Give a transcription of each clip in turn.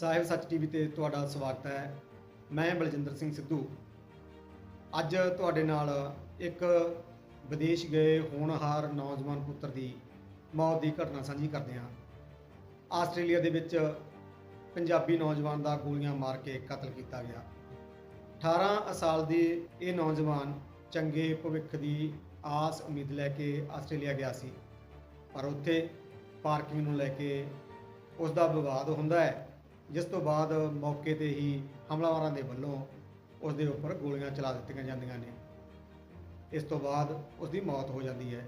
ਸਾਹਿਬ ਸੱਚ ਟੀਵੀ ਤੇ ਤੁਹਾਡਾ ਸਵਾਗਤ ਹੈ। ਮੈਂ ਬਲਜਿੰਦਰ ਸਿੰਘ ਸਿੱਧੂ। ਅੱਜ ਤੁਹਾਡੇ ਨਾਲ ਇੱਕ ਵਿਦੇਸ਼ ਗਏ ਹੋਣਹਾਰ ਨੌਜਵਾਨ ਪੁੱਤਰ ਦੀ ਮੌਤ ਦੀ ਘਟਨਾ ਸਾਂਝੀ ਕਰਦੇ ਹਾਂ। ਆਸਟ੍ਰੇਲੀਆ ਦੇ ਵਿੱਚ ਪੰਜਾਬੀ ਨੌਜਵਾਨ ਦਾ ਗੋਲੀਆਂ ਮਾਰ ਕੇ ਕਤਲ ਕੀਤਾ ਗਿਆ। 18 ਸਾਲ ਦੀ ਇਹ ਨੌਜਵਾਨ ਚੰਗੇ ਭਵਿੱਖ ਦੀ ਆਸ ਉਮੀਦ ਲੈ ਕੇ ਆਸਟ੍ਰੇਲੀਆ ਗਿਆ ਸੀ। ਪਰ ਉੱਥੇ ਪਾਰਕਿੰਗ ਨੂੰ ਲੈ ਕੇ ਉਸ ਦਾ ਵਿਵਾਦ ਹੁੰਦਾ ਹੈ। ਜਿਸ ਤੋਂ ਬਾਅਦ ਮੌਕੇ ਤੇ ਹੀ ਹਮਲਾਵਰਾਂ ਦੇ ਵੱਲੋਂ ਉਸ ਦੇ ਉੱਪਰ ਗੋਲੀਆਂ ਚਲਾ ਦਿੱਤੀਆਂ ਜਾਂਦੀਆਂ ਨੇ। ਇਸ ਤੋਂ ਬਾਅਦ ਉਸ ਦੀ ਮੌਤ ਹੋ ਜਾਂਦੀ ਹੈ।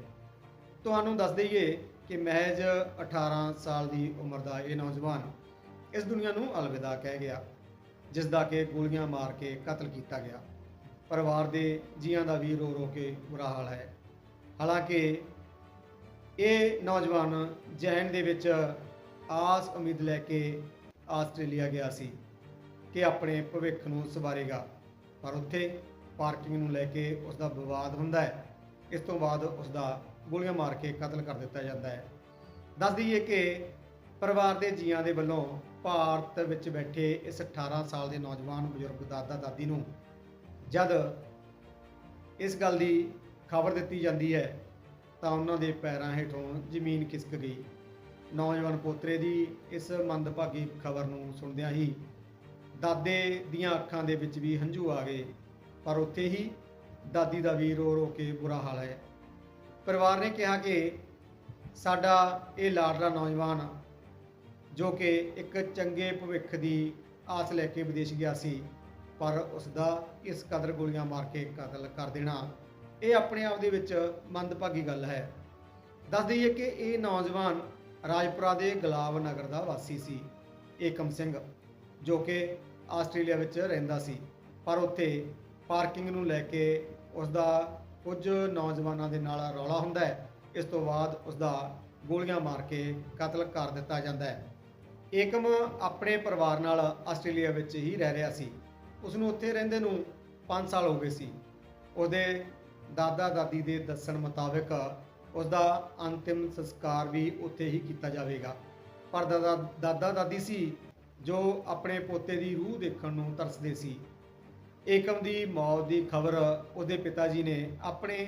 ਤੁਹਾਨੂੰ ਦੱਸ ਦਈਏ ਕਿ ਮਹਿਜ 18 ਸਾਲ ਦੀ ਉਮਰ ਦਾ ਇਹ ਨੌਜਵਾਨ ਇਸ ਦੁਨੀਆ ਨੂੰ ਅਲਵਿਦਾ ਕਹਿ ਗਿਆ, ਜਿਸ ਦਾ ਕਿ ਗੋਲੀਆਂ ਮਾਰ ਕੇ ਕਤਲ ਕੀਤਾ ਗਿਆ। ਪਰਿਵਾਰ ਦੇ ਜੀਆਂ ਦਾ ਵੀ ਰੋ ਰੋ ਕੇ ਬੁਰਾ ਹਾਲ ਹੈ। ਹਾਲਾਂਕਿ ਇਹ ਨੌਜਵਾਨ ਜੈਨ ਦੇ ਵਿੱਚ ਆਸ ਉਮੀਦ ਲੈ ਕੇ ਆਸਟ੍ਰੇਲੀਆ ਗਿਆ ਸੀ ਕਿ ਆਪਣੇ ਭਵਿੱਖ ਨੂੰ ਸਵਾਰੇਗਾ। ਪਰ ਉੱਥੇ ਪਾਰਕਿੰਗ ਨੂੰ ਲੈ ਕੇ ਉਸ ਦਾ ਵਿਵਾਦ ਹੁੰਦਾ ਹੈ। ਇਸ ਤੋਂ ਬਾਅਦ ਉਸ ਦਾ ਗੋਲੀਆਂ ਮਾਰ ਕੇ ਕਤਲ ਕਰ ਦਿੱਤਾ ਜਾਂਦਾ ਹੈ। ਦੱਸ ਦਈਏ ਕਿ ਪਰਿਵਾਰ ਦੇ ਜੀਆਂ ਦੇ ਵੱਲੋਂ ਭਾਰਤ ਵਿੱਚ ਬੈਠੇ ਇਸ 18 ਸਾਲ ਦੇ ਨੌਜਵਾਨ ਬਜ਼ੁਰਗ ਦਾਦਾ ਦਾਦੀ ਨੂੰ ਜਦ ਇਸ ਗੱਲ ਦੀ ਖਬਰ ਦਿੱਤੀ ਜਾਂਦੀ ਹੈ ਤਾਂ ਉਹਨਾਂ ਦੇ ਪੈਰਾਂ ਹੇਠੋਂ ਜ਼ਮੀਨ ਖਿਸਕ ਗਈ। ਨੌਜਵਾਨ ਪੋਤਰੇ ਦੀ ਇਸ ਮੰਦਭਾਗੀ ਖਬਰ ਨੂੰ ਸੁਣਦਿਆਂ ਹੀ ਦਾਦੇ ਦੀਆਂ ਅੱਖਾਂ ਦੇ ਵਿੱਚ ਵੀ ਹੰਝੂ ਆ ਗਏ। ਪਰ ਉੱਥੇ ਹੀ ਦਾਦੀ ਦਾ ਵੀ ਰੋ ਰੋ ਕੇ ਬੁਰਾ ਹਾਲ ਹੈ। ਪਰਿਵਾਰ ਨੇ ਕਿਹਾ ਕਿ ਸਾਡਾ ਇਹ ਲਾਡਲਾ ਨੌਜਵਾਨ ਜੋ ਕਿ ਇੱਕ ਚੰਗੇ ਭਵਿੱਖ ਦੀ ਆਸ ਲੈ ਕੇ ਵਿਦੇਸ਼ ਗਿਆ ਸੀ, ਪਰ ਉਸ ਦਾ ਇਸ ਕਦਰ ਗੋਲੀਆਂ ਮਾਰ ਕੇ ਕਤਲ ਕਰ ਦੇਣਾ, ਇਹ ਆਪਣੇ ਆਪ ਦੇ ਵਿੱਚ ਮੰਦਭਾਗੀ ਗੱਲ ਹੈ। ਦੱਸ ਦਈਏ ਕਿ ਇਹ ਨੌਜਵਾਨ ਰਾਜਪੁਰਾ ਦੇ ਗੁਲਾਬ ਨਗਰ ਦਾ ਵਾਸੀ ਸੀ, ਏਕਮ ਸਿੰਘ, ਜੋ ਕਿ ਆਸਟ੍ਰੇਲੀਆ ਵਿੱਚ ਰਹਿੰਦਾ ਸੀ। ਪਰ ਉੱਥੇ ਪਾਰਕਿੰਗ ਨੂੰ ਲੈ ਕੇ ਉਸ ਦਾ ਕੁਝ ਨੌਜਵਾਨਾਂ ਦੇ ਨਾਲ ਰੌਲਾ ਹੁੰਦਾ ਹੈ। ਇਸ ਤੋਂ ਬਾਅਦ ਉਸ ਦਾ ਗੋਲੀਆਂ ਮਾਰ ਕੇ ਕਤਲ ਕਰ ਦਿੱਤਾ ਜਾਂਦਾ ਹੈ। ਏਕਮ ਆਪਣੇ ਪਰਿਵਾਰ ਨਾਲ ਆਸਟ੍ਰੇਲੀਆ ਵਿੱਚ ਹੀ ਰਹਿ ਰਿਹਾ ਸੀ। ਉਸ ਨੂੰ ਉੱਥੇ ਰਹਿੰਦੇ ਨੂੰ 5 ਸਾਲ ਹੋ ਗਏ ਸੀ। ਉਹਦੇ ਦਾਦਾ ਦਾਦੀ ਦੇ ਦੱਸਣ ਮੁਤਾਬਕ ਉਸ ਦਾ ਅੰਤਿਮ ਸੰਸਕਾਰ ਵੀ ਉੱਥੇ ਹੀ ਕੀਤਾ ਜਾਵੇਗਾ। ਪਰ ਦਾਦਾ ਦਾਦਾ ਦਾਦੀ ਸੀ ਜੋ ਆਪਣੇ ਪੋਤੇ ਦੀ ਰੂਹ ਦੇਖਣ ਨੂੰ ਤਰਸਦੇ ਸੀ। ਏਕਮ ਦੀ ਮੌਤ ਦੀ ਖਬਰ ਉਹਦੇ ਪਿਤਾ ਜੀ ਨੇ ਆਪਣੇ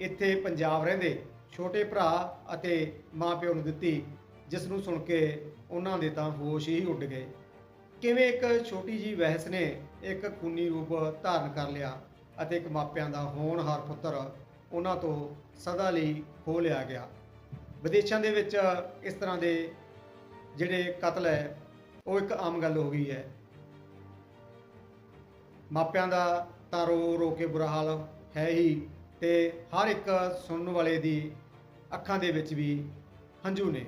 ਇੱਥੇ ਪੰਜਾਬ ਰਹਿੰਦੇ ਛੋਟੇ ਭਰਾ ਅਤੇ ਮਾਪਿਓ ਨੂੰ ਦਿੱਤੀ, ਜਿਸ ਨੂੰ ਸੁਣ ਕੇ ਉਹਨਾਂ ਦੇ ਤਾਂ ਹੋਸ਼ ਹੀ ਉੱਡ ਗਏ। ਕਿਵੇਂ ਇੱਕ ਛੋਟੀ ਜੀ ਵਹਿਸ ਨੇ ਇੱਕ ਖੂਨੀ ਰੂਪ ਧਾਰਨ ਕਰ ਲਿਆ ਅਤੇ ਇੱਕ ਮਾਪਿਆਂ ਦਾ ਹੋਣਹਾਰ ਪੁੱਤਰ ਉਹਨਾਂ ਤੋਂ ਸਦਾ ਲਈ ਖੋ ਲਿਆ ਗਿਆ। ਵਿਦੇਸ਼ਾਂ ਦੇ ਵਿੱਚ ਇਸ ਤਰ੍ਹਾਂ ਦੇ ਜਿਹੜੇ ਕਤਲ ਹੈ, ਉਹ ਇੱਕ ਆਮ ਗੱਲ ਹੋ ਗਈ ਹੈ। ਮਾਪਿਆਂ ਦਾ ਤਾਂ ਰੋ ਰੋ ਕੇ ਬੁਰਾ ਹਾਲ ਹੈ ਹੀ ਤੇ ਹਰ ਇੱਕ ਸੁਣਨ ਵਾਲੇ ਦੀ ਅੱਖਾਂ ਦੇ ਵਿੱਚ ਵੀ ਹੰਝੂ ਨੇ।